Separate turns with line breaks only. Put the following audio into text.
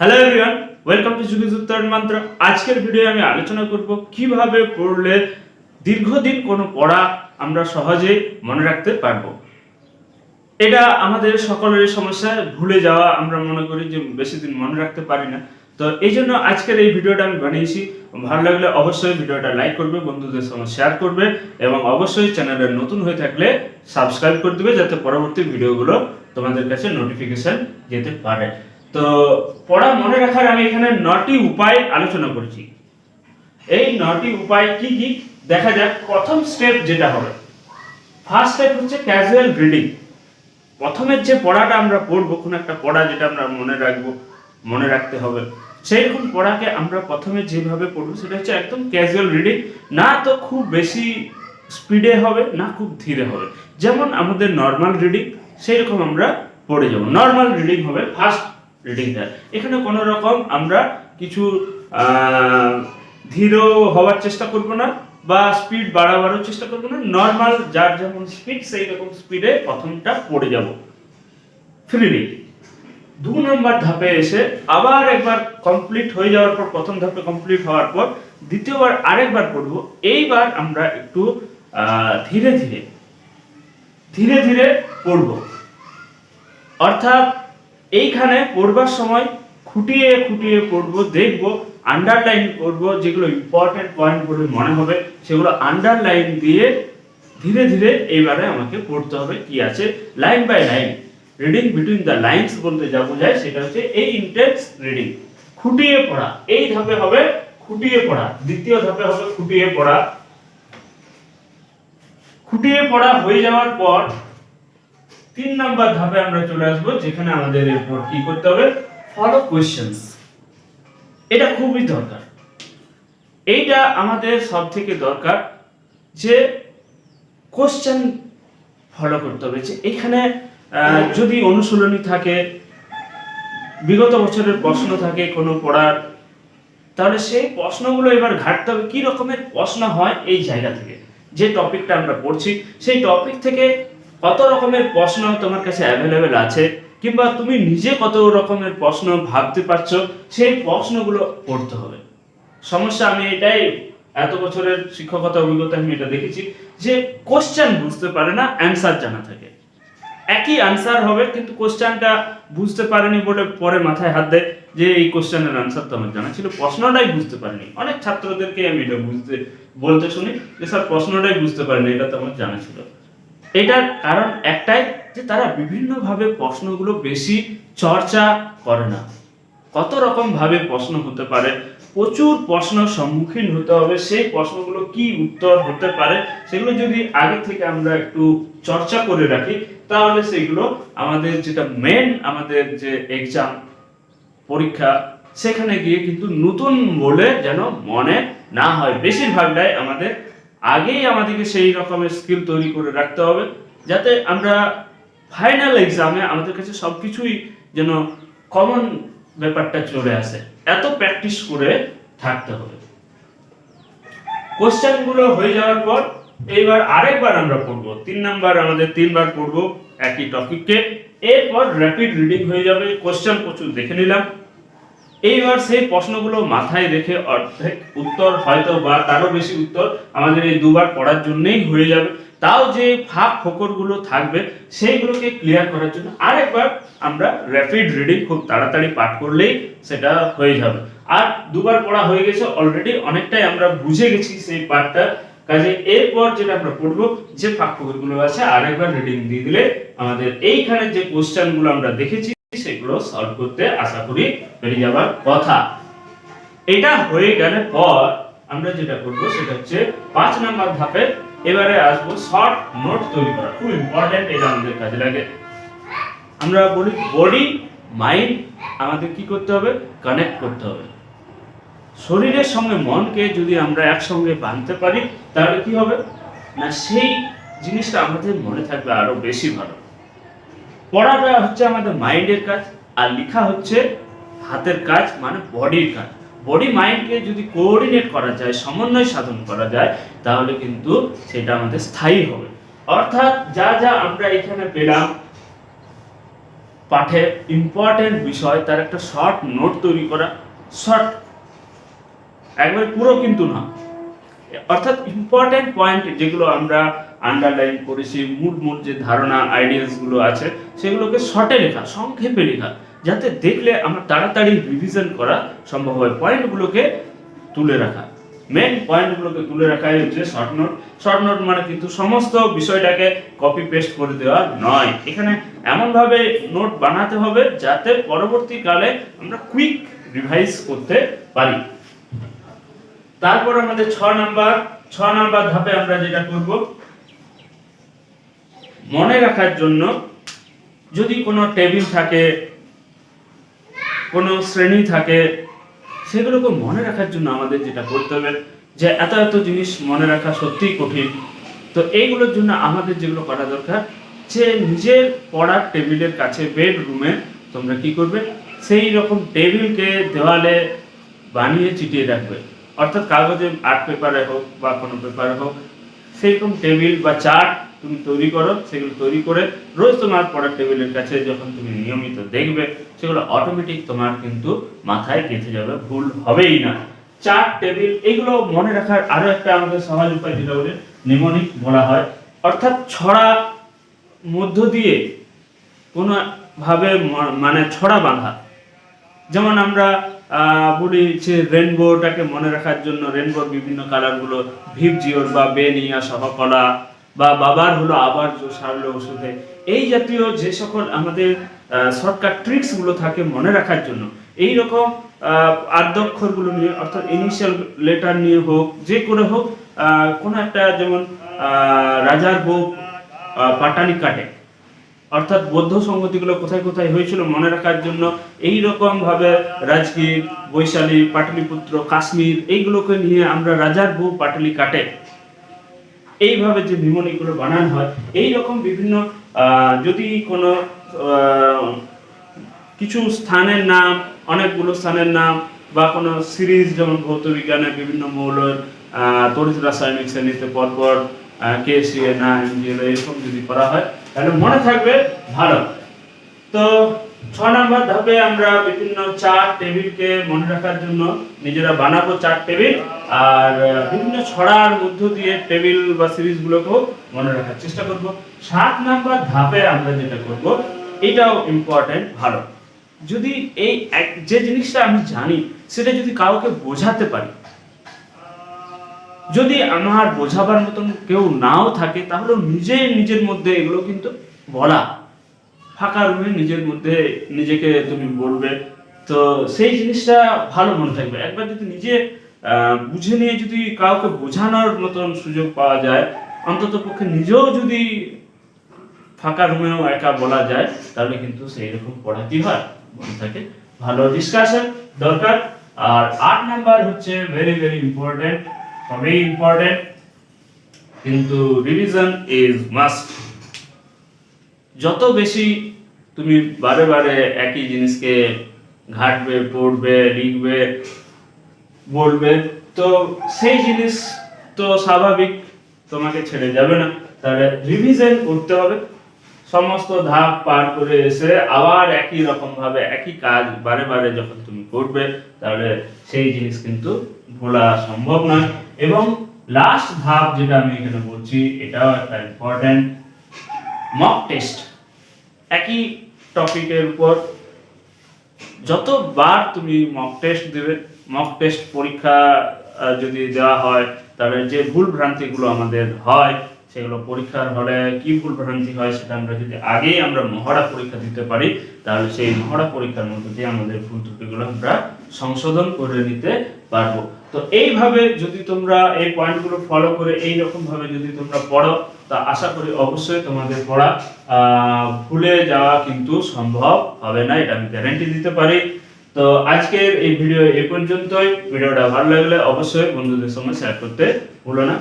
Hello everyone welcome to যুগিজ উত্তরণ মন্ত্র আজকের ভিডিও আমি আলোচনা করব কীভাবে পড়লে দীর্ঘদিন কোনো পড়া আমরা সহজে মনে রাখতে পারব। এটা আমাদের সকলের সমস্যা, ভুলে যাওয়া আমরা মনে করি যে বেশি দিন মনে রাখতে পারি না। তো এই জন্য আজকের এই ভিডিওটা আমি বানিয়েছি। ভালো লাগলে অবশ্যই ভিডিওটা লাইক করবে, বন্ধুদের সঙ্গে শেয়ার করবে এবং অবশ্যই চ্যানেলে নতুন হয়ে থাকলে সাবস্ক্রাইব করে দিবে যাতে পরবর্তী ভিডিওগুলো তোমাদের কাছে নোটিফিকেশন যেতে পারে। তো পড়া মনে রাখার আমি এখানে নটি উপায় আলোচনা করেছি। এই নটি উপায় কি কি? দেখা যাক, প্রথম স্টেপ যেটা হবে। ফার্স্ট স্টেপ হচ্ছে ক্যাজুয়াল রিডিং প্রথমের যে পড়াটা আমরা পড়ব, কোনো একটা পড়া যেটা আমরা মনে রাখব, মনে রাখতে হবে। সেই রকম পড়াকে আমরা প্রথমে যেভাবে পড়ব, সেটা হচ্ছে একদম ক্যাজুয়াল রিডিং না তো খুব বেশি স্পিডে হবে, না খুব ধীরে হবে। যেমন আমাদের নর্মাল রিডিং সেই রকম আমরা পড়ে যাব। নর্মাল রিডিং হবে ফার্স্ট রিডিংটা এখানে কোনো রকম আমরা কিছু ধীর হওয়ার চেষ্টা করব না বা স্পিড বাড়াবারও চেষ্টা করব না। নর্মাল যার যেমন স্পিড সেই রকম স্পিডে প্রথমটা পড়ে যাব। ফ্রিলি দু নম্বর ধাপে এসে আবার একবার কমপ্লিট হয়ে যাওয়ার পর, প্রথম ধাপে কমপ্লিট হওয়ার পর, দ্বিতীয়বার আরেকবার পড়ব। এইবার আমরা একটু ধীরে ধীরে ধীরে ধীরে পড়ব। অর্থাৎ এইখানে পড়বার সময় খুঁটিয়ে খুঁটিয়ে পড়ব, দেখব আন্ডারলাইন করব, যেগুলো ইম্পর্টেন্ট পয়েন্ট বলে মনে হবে, সেগুলো আন্ডারলাইন দিয়ে ধীরে ধীরে এইবারে আমাকে পড়তে হবে কি আছে line by line reading between the lines বলতে যা বোঝায় সেটা হচ্ছে এই ইন্টেন্স রিডিং খুঁটিয়ে পড়া, এই ধাপে হবে খুঁটিয়ে পড়া, দ্বিতীয় ধাপে হবে খুঁটিয়ে পড়া খুঁটিয়ে পড়া হয়ে যাওয়ার পর তিন নাম্বার ধাপে আমরা চলে আসব, যেখানে আমাদের এরপর কি করতে হবে? ফলো কোয়েশ্চেন্স এটা খুবই দরকার। এইটা আমাদের সব থেকে দরকার যে কোশ্চেন ফলো করতে হবে। যে এখানে যদি অনুশীলনী থাকে, বিগত বছরের প্রশ্ন থাকে কোনো পড়ার, তাহলে সেই প্রশ্নগুলো এবার ঘাটতে হবে। কি রকমের প্রশ্ন হয় এই জায়গা থেকে? যে টপিকটা আমরা পড়ছি, সেই টপিক থেকে কত রকমের প্রশ্ন তোমার কাছে অ্যাভেলেবেল আছে? কিংবা তুমি নিজে কত রকমের প্রশ্ন ভাবতে পারছ? সেই প্রশ্নগুলো পড়তে হবে। সমস্যা আমি এটাই, এত বছরের শিক্ষকতা অভিজ্ঞতা আমি এটা দেখেছি যে কোশ্চেন বুঝতে পারে না অ্যান্সার জানা থাকে। একই আনসার হবে, কিন্তু কোশ্চেনটা বুঝতে পারেনি বলে পরে মাথায় হাত দেয় যে এই কোশ্চেনের আনসার তো আমার জানা ছিল। প্রশ্নটাই বুঝতে পারেনি। অনেক ছাত্রদেরকে আমি এটা বুঝতে, বলতে শুনি যে স্যার, প্রশ্নটাই বুঝতে পারেনি, এটা তো আমার জানা ছিল। এটার কারণ একটাই যে তারা বিভিন্নভাবে প্রশ্নগুলো বেশি চর্চা করে না। কত রকম ভাবে প্রশ্ন হতে পারে, প্রচুর প্রশ্ন সম্মুখীন হতে হবে, সেই প্রশ্নগুলো কি উত্তর হতে পারে, সেগুলো যদি আগে থেকে আমরা একটু চর্চা করে রাখি, তাহলে সেগুলো আমাদের যেটা মেন আমাদের যে এক্সাম পরীক্ষা, সেখানে গিয়ে কিন্তু নতুন বলে যেন মনে না হয়। বেশিরভাগটাই আমাদের আগেই আমাদেরকে সেই রকমের স্কিল তৈরি করে রাখতে হবে, যাতে আমরা ফাইনাল এক্সামে আমাদের কাছে সব কিছুই যেন কমন ব্যাপারটা চলে আসে। এত প্র্যাকটিস করে থাকতে হবে। কোশ্চেনগুলো হয়ে যাওয়ার পর এইবার আরেকবার আমরা পড়ব। তিন নাম্বার আমাদের তিনবার পড়ব একই টপিককে এরপর র্যাপিড রিডিং হয়ে যাবে। কোশ্চেন প্রচুর দেখে নিলাম। এইবার সেই প্রশ্নগুলো মাথায় রেখে অর্ধেক উত্তর হয়তো বা তারও বেশি উত্তর আমাদের এই দুবার পড়ার জন্যই হয়ে যাবে। তাও যে ফাঁক ফোকরগুলো থাকবে, সেইগুলোকে ক্লিয়ার করার জন্য আরেকবার আমরা র্যাপিড রিডিং খুব তাড়াতাড়ি পাঠ করলেই সেটা হয়ে যাবে। আর দুবার পড়া হয়ে গেছে অলরেডি অনেকটাই আমরা বুঝে গেছি সেই পাঠটা। কাজে এরপর যেটা আমরা পড়ব, যে ফাঁক ফোকরগুলো আছে, আরেকবার রিডিং দিয়ে দিলে আমাদের এইখানে যে কোশ্চেনগুলো আমরা দেখেছি সেগুলো সলভ করতে আশা করি পেরে যাবার কথা। এটা হয়ে গেলে পর আমরা যেটা করব সেটা হচ্ছে পাঁচ নাম্বার ধাপে এবারে আসব শর্ট নোট তৈরি করা। খুব ইম্পর্টেন্ট এটা আমাদের কাজে লাগে। আমরা বলি বডি মাইন্ড আমাদের কি করতে হবে? কানেক্ট করতে হবে। শরীরের সঙ্গে মনকে যদি আমরা একসঙ্গে বাঁধতে পারি, তাহলে কি হবে? না, সেই জিনিসটা আমাদের মনে থাকবে আরও বেশি ভালো। পড়াটা হচ্ছে আমাদের মাইন্ডের কাজ, আর লেখা হচ্ছে হাতের কাজ মানে বডির কাজ। বডি মাইন্ডকে যদি কোঅর্ডিনেট করা যায়, সমন্বয় সাধন করা যায়, তাহলে কিন্তু সেটা আমাদের স্থায়ী হবে। অর্থাৎ যা যা আমরা এখানে পেলাম, পাঠের ইম্পর্টেন্ট বিষয়, তার একটা শর্ট নোট তৈরি করা শর্ট একবারে পুরো কিন্তু না। অর্থাৎ ইম্পর্টেন্ট পয়েন্ট যেগুলো আমরা আন্ডারলাইন করেছি মূল মূল যে ধারণা আইডিয়াসগুলো আছে, সেগুলোকে শর্টে লেখা, সংক্ষেপে লেখা, যাতে দেখলে আমার তাড়াতাড়ি রিভিশন করা সম্ভব হয়। পয়েন্টগুলোকে তুলে রাখা। মেন পয়েন্টগুলোকে তুলে রাখাই হচ্ছে শর্ট নোট শর্ট নোট মানে কিন্তু সমস্ত বিষয়টাকে কপি পেস্ট করে দেওয়া নয়। এখানে এমনভাবে নোট বানাতে হবে যাতে পরবর্তীকালে আমরা কুইক রিভাইজ করতে পারি। তারপর আমাদের ছ নাম্বার ছ নাম্বার ধাপে আমরা যেটা করব, মনে রাখার জন্য যদি কোনো টেবিল থাকে, কোনো শ্রেণি থাকে, সেগুলোকে মনে রাখার জন্য আমাদের যেটা করতে হবে, যে এত এত জিনিস মনে রাখা সত্যিই কঠিন। তো এইগুলোর জন্য আমাদের যেগুলো করা দরকার, যে নিজের পড়ার টেবিলের কাছে বেডরুমে তোমরা কি করবে? সেই রকম টেবিলকে দেওয়ালে বানিয়ে চিটিয়ে রাখবে। অর্থাৎ কাগজে আর্ট পেপারে হোক বা কোনো পেপারে হোক সেইরকম টেবিল বা চার্ট তুমি তৈরি করো, সেগুলো তৈরি করে রোজ তোমার পড়ার টেবিলের কাছে যখন তুমি নিয়মিত দেখবে, সেগুলো অটোমেটিক তোমার কিন্তু মাথায় গেঁথে যাবে, ভুল হবেই না। চার্ট, টেবিল, এগুলো মনে রাখার আরও একটা আমাদের সহজ উপায় যেটা বলে নিমনিক বলা হয়। অর্থাৎ ছড়া মধ্য দিয়ে কোনো ভাবে মানে ছড়া বাঁধা। যেমন আমরা বলি যে রেনবোটাকে মনে রাখার জন্য রেনবোর বিভিন্ন কালারগুলো ভিপ জিওর বা বেনিয়া সহকলা বা বাবার হলো আবার সারলো ওষুধে। এই জাতীয় যে সকল আমাদের শর্টকাট ট্রিক্সগুলো থাকে মনে রাখার জন্য। এই রকম আদ্যক্ষরগুলো নিয়ে, অর্থাৎ ইনিশিয়াল লেটার নিয়ে হোক, যে করে হোক কোনো একটা যেমন রাজার বউ পাটালি কাটে। অর্থাৎ বৌদ্ধ সংগতিগুলো কোথায় কোথায় হয়েছিল মনে রাখার জন্য এই রকম ভাবে রাজগীর, বৈশালী, পাটলিপুত্র, কাশ্মীর এইগুলোকে নিয়ে আমরা রাজার বউ পাটলি কাটে। এইভাবে যে নিমনিগুলো বানানো হয়, এই রকম বিভিন্ন যদি কোনো কিছু স্থানের নাম, অনেকগুলো স্থানের নাম বা কোনো সিরিজ যেমন ভৌত বিজ্ঞানের বিভিন্ন মৌলের তড়িৎ রাসায়নিক শ্রেণীতে পরপর কে সি এ না এমজিএল এরকম যদি করা হয় তাহলে মনে থাকবে ভালো। তো ছ নম্বর ধাপে আমরা বিভিন্ন চার্ট টেবিলকে মনে রাখার জন্য নিজেরা বানাবো চার টেবিল আর বিভিন্ন ছড়ার মধ্য দিয়ে টেবিল বা সিরিজগুলোকেও মনে রাখার চেষ্টা করব। সাত নাম্বার ধাপে আমরা যেটা করব, এটাও ইম্পর্টেন্ট ভালো। যদি এই যে জিনিসটা আমি জানি, সেটা যদি কাউকে বোঝাতে পারি যদি আমার বোঝাবার মতন কেউ নাও থাকে, তাহলে নিজে নিজের মধ্যে এগুলো কিন্তু বলা। ফাঁকা রুমে নিজের মধ্যে নিজেকে তুমি বলবে। তো সেই জিনিসটা ভালো মনে থাকবে। একবার যদি নিজে বুঝে নিয়ে যদি কাউকে বোঝানোর মতন সুযোগ পাওয়া যায়, অন্তত পক্ষে নিজেও যদি ফাঁকা রুমেও একা বলা যায়, তাহলে কিন্তু সেই রকম পড়াতে হয়? মনে থাকে। ভালো ডিসকাশন দরকার। আর আট নাম্বার হচ্ছে ভেরি ভেরি ইম্পর্টেন্ট সবই ইম্পর্টেন্ট কিন্তু রিভিশন ইজ মাস্ট যত বেশি তুমি বারে বারে একই জিনিসকে ঘাটবে, পড়বে, লিখবে, বলবে, তো সেই জিনিস তো স্বাভাবিক, তোমাকে ছেড়ে যাবে না। তাহলে রিভিশন করতে হবে। সমস্ত ধাপ পার করে এসে আবার একই রকম ভাবে একই কাজ বারে বারে যখন তুমি করবে, তাহলে সেই জিনিস কিন্তু ভোলা সম্ভব নয়। এবং লাস্ট ধাপ যেটা আমি এখানে বলছি, এটাও একটা ইম্পর্টেন্ট মক টেস্ট একই টপিকের উপর যতবার তুমি মক টেস্ট দেবে মক টেস্ট পরীক্ষা যদি দেওয়া হয়, তাহলে যে ভুল ভ্রান্তিগুলো আমাদের হয়, সেগুলো পরীক্ষার হলে কি ভুল ভ্রান্তি হয় সেটা আমরা যদি আগেই আমরা মহড়া পরীক্ষা দিতে পারি, তাহলে সেই মহড়া পরীক্ষার মধ্যে দিয়ে আমাদের ভুল ত্রুটিগুলো আমরা সংশোধন করে নিতে পারব। তো এইভাবে যদি তোমরা এই পয়েন্টগুলো ফলো করে এই ভাবে যদি তোমরা পড়ো, তা আশা করি অবশ্যই তোমাদের পড়া ভুলে যাওয়া কিন্তু সম্ভব হবে না, এটা আমি গ্যারান্টি দিতে পারি। তো আজকের এই ভিডিও এ পর্যন্তই। ভিডিওটা ভালো লাগলে অবশ্যই বন্ধুদের সঙ্গে শেয়ার করতে ভুলো না